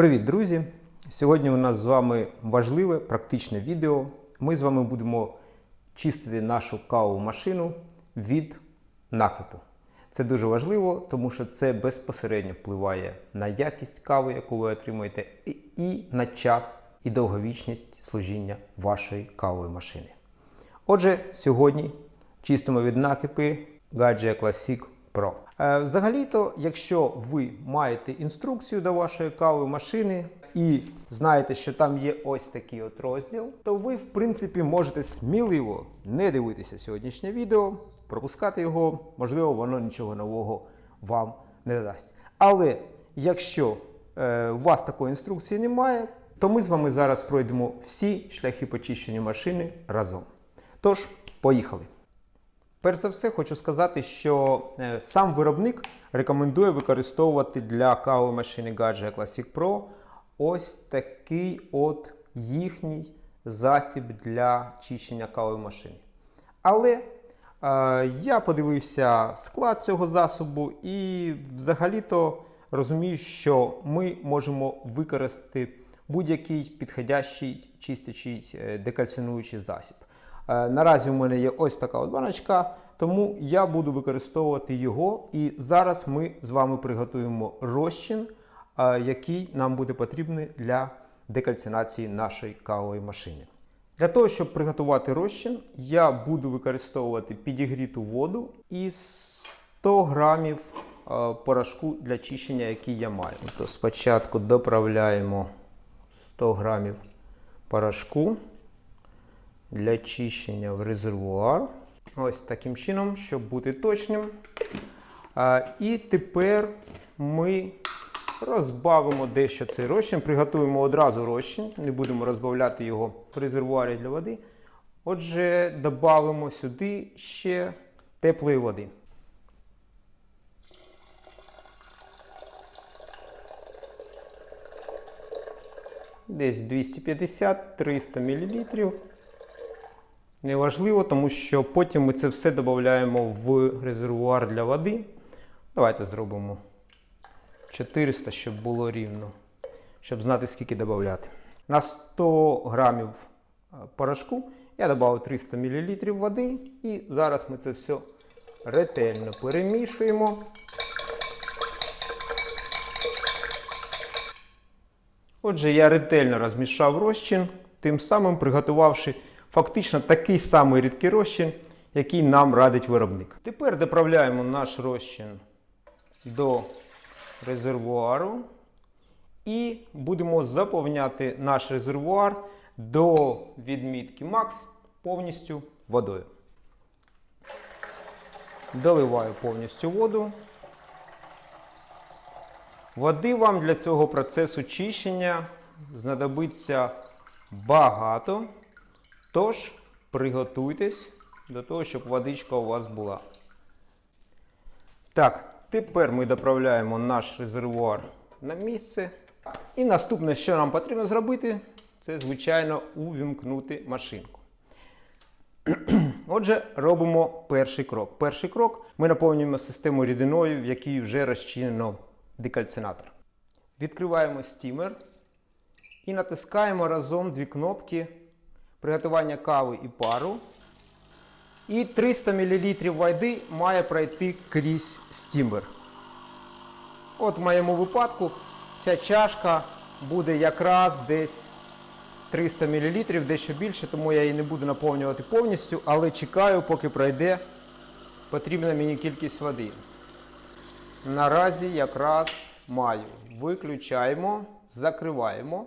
Привіт, друзі! Сьогодні у нас з вами важливе практичне відео. Ми з вами будемо чистити нашу кавову машину від накипу. Це дуже важливо, тому що це безпосередньо впливає на якість кави, яку ви отримуєте, і на час і довговічність служіння вашої кавової машини. Отже, сьогодні чистимо від накипи Gadget Classic Pro. Е, Взагалі-то, якщо ви маєте інструкцію до вашої кавової машини і знаєте, що там є ось такий от розділ, то ви, в принципі, можете сміливо не дивитися сьогоднішнє відео, пропускати його, можливо, воно нічого нового вам не дасть. Але якщо е, у вас такої інструкції немає, то ми з вами зараз пройдемо всі шляхи почищення машини разом. Тож, поїхали. Перш за все, хочу сказати, що е, сам виробник рекомендує використовувати для кавової машини Gadget Classic Pro ось такий от їхній засіб для чищення кавової машини. Але е, я подивився склад цього засобу і взагалі-то розумію, що ми можемо використати будь-який підходящий чистячий е, декальцинуючий засіб. Е, Наразі у мене є ось така от баночка, тому я буду використовувати його. І зараз ми з вами приготуємо розчин, е, який нам буде потрібний для декальцинації нашої кавової машини. Для того, щоб приготувати розчин, я буду використовувати підігріту воду і 100 грамів е, порошку для чищення, який я маю. Тобто спочатку доправляємо 100 грамів порошку для чищення в резервуар. Ось таким чином, щоб бути точним. І тепер ми розбавимо дещо цей розчин, приготуємо одразу розчин, не будемо розбавляти його в резервуарі для води. Отже, додамо сюди ще теплої води. Десь 250-300 мл. Неважливо, тому що потім ми це все додаємо в резервуар для води. Давайте зробимо 400, щоб було рівно, щоб знати, скільки додати. На 100 грамів е, порошку я додав 300 мл води. І зараз ми це все ретельно перемішуємо. Отже, я ретельно розмішав розчин, тим самим приготувавши фактично такий самий рідкий розчин, який нам радить виробник. Тепер доправляємо наш розчин до резервуару і будемо заповняти наш резервуар до відмітки Max повністю водою. Доливаю повністю воду. Води вам для цього процесу чищення знадобиться багато. Тож приготуйтесь до того, щоб водичка у вас була. Так, тепер ми доправляємо наш резервуар на місце. І наступне, що нам потрібно зробити, це, звичайно, увімкнути машинку. Отже, робимо перший крок. Перший крок ми наповнюємо систему рідиною, в якій вже розчинено декальцинатор. Відкриваємо стімер і натискаємо разом дві кнопки приготування кави і пару. І 300 мл води має пройти крізь стімер. От в моєму випадку ця чашка буде якраз десь 300 мл, дещо більше, тому я її не буду наповнювати повністю, але чекаю, поки пройде потрібна мені кількість води. Наразі якраз маю. Виключаємо, закриваємо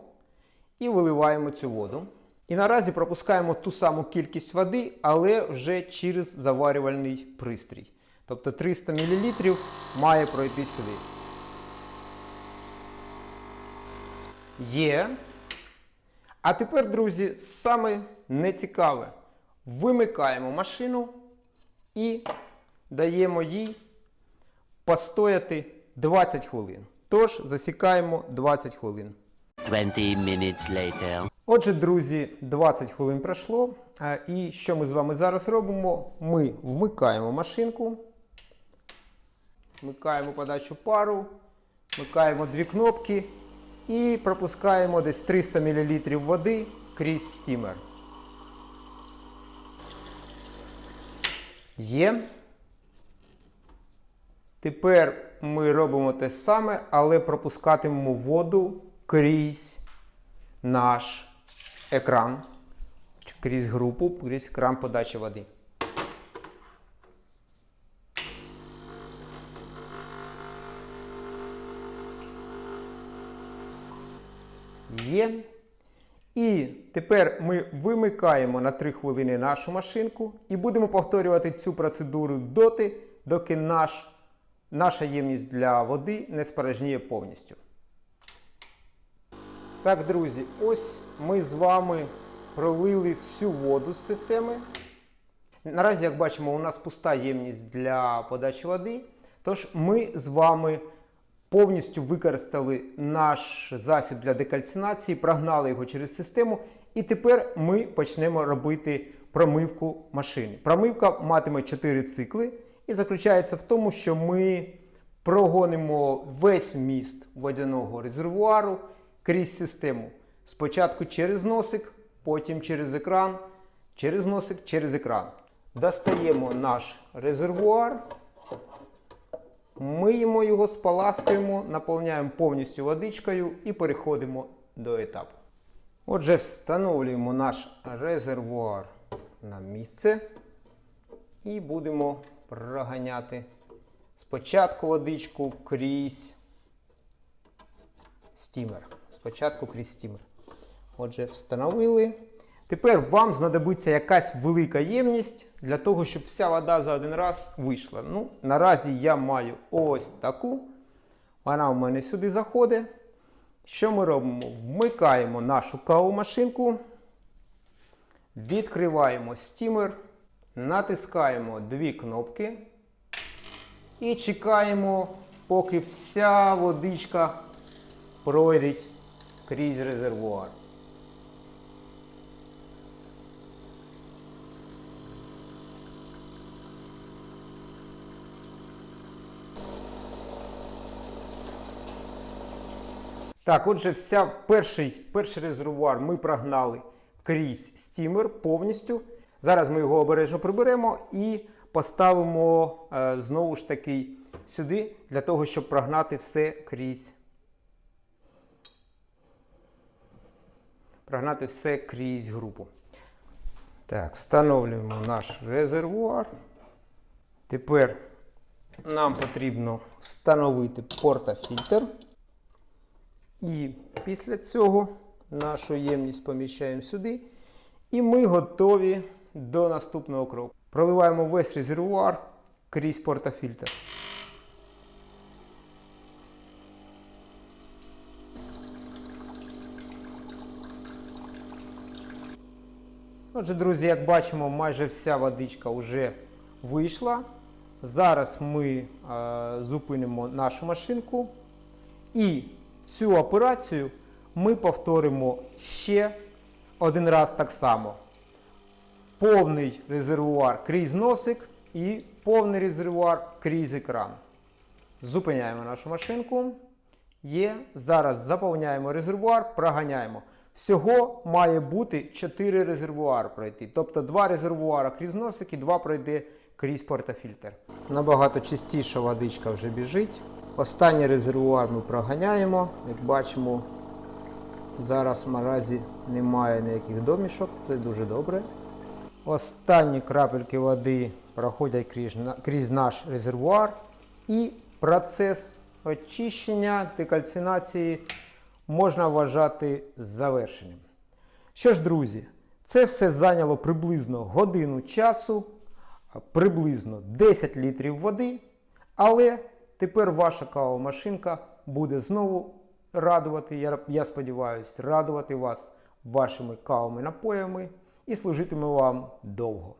і виливаємо цю воду. І наразі пропускаємо ту саму кількість води, але вже через заварювальний пристрій. Тобто 300 мл має пройти сюди. Є. А тепер, друзі, саме нецікаве. Вимикаємо машину і даємо їй постояти 20 хвилин. Тож засікаємо 20 хвилин. 20 minutes later. Отже, друзі, 20 хвилин пройшло. І що ми з вами зараз робимо? Ми вмикаємо машинку, вмикаємо подачу пару, вмикаємо дві кнопки і пропускаємо десь 300 мл води крізь стімер. Є. Тепер ми робимо те саме, але пропускатимемо воду крізь наш екран, крізь групу, крізь екран подачі води. Є. І тепер ми вимикаємо на 3 хвилини нашу машинку і будемо повторювати цю процедуру доти, доки наш, наша ємність для води не спорожніє повністю. Так, друзі, ось ми з вами пролили всю воду з системи. Наразі, як бачимо, у нас пуста ємність для подачі води. Тож ми з вами повністю використали наш засіб для декальцинації, прогнали його через систему. І тепер ми почнемо робити промивку машини. Промивка матиме 4 цикли і заключається в тому, що ми прогонимо весь вміст водяного резервуару крізь систему. Спочатку через носик, потім через екран, через носик, через екран. Достаємо наш резервуар. Миємо його, споласкуємо, наповняємо повністю водичкою і переходимо до етапу. Отже, встановлюємо наш резервуар на місце і будемо проганяти спочатку водичку крізь стімер. Спочатку крізь стімер. Отже, встановили. Тепер вам знадобиться якась велика ємність для того, щоб вся вода за один раз вийшла. Ну, наразі я маю ось таку. Вона в мене сюди заходить. Що ми робимо? Вмикаємо нашу кавомашинку, відкриваємо стімер, натискаємо дві кнопки і чекаємо, поки вся водичка пройде крізь резервуар. Так, отже, вся перший, перший резервуар ми прогнали крізь стімер повністю. Зараз ми його обережно приберемо і поставимо е, знову ж таки сюди, для того, щоб прогнати все крізь. Прогнати все крізь групу. Так, встановлюємо наш резервуар. Тепер нам потрібно встановити портафільтр. І після цього нашу ємність поміщаємо сюди. І ми готові до наступного кроку. Проливаємо весь резервуар крізь портафільтр. Отже, друзі, як бачимо, майже вся водичка вже вийшла. Зараз ми е, зупинимо нашу машинку і цю операцію ми повторимо ще один раз так само. Повний резервуар крізь носик і повний резервуар крізь екран. Зупиняємо нашу машинку. Є. Зараз заповняємо резервуар, проганяємо. Всього має бути 4 резервуари пройти. Тобто 2 резервуари крізь носик і 2 пройде крізь портафільтр. Набагато чистіша водичка вже біжить. Останній резервуар ми проганяємо. Як бачимо, зараз наразі немає ніяких домішок, це дуже добре. Останні крапельки води проходять крізь, крізь наш резервуар і процес очищення декальцинації можна вважати завершеним. Що ж, друзі, це все зайняло приблизно годину часу, приблизно 10 літрів води, але тепер ваша кавомашинка буде знову радувати, я, я сподіваюся, радувати вас вашими кавовими напоями і служитиме вам довго.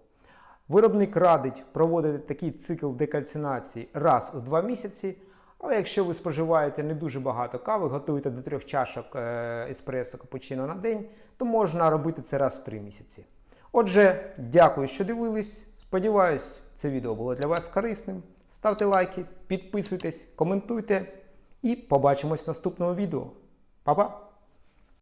Виробник радить проводити такий цикл декальцинації раз у 2 місяці. Але якщо ви споживаєте не дуже багато кави, готуєте до трьох чашок е, еспресо капучино на день, то можна робити це раз в три місяці. Отже, дякую, що дивились. Сподіваюсь, це відео було для вас корисним. Ставте лайки, підписуйтесь, коментуйте і побачимось в наступному відео. Па-па!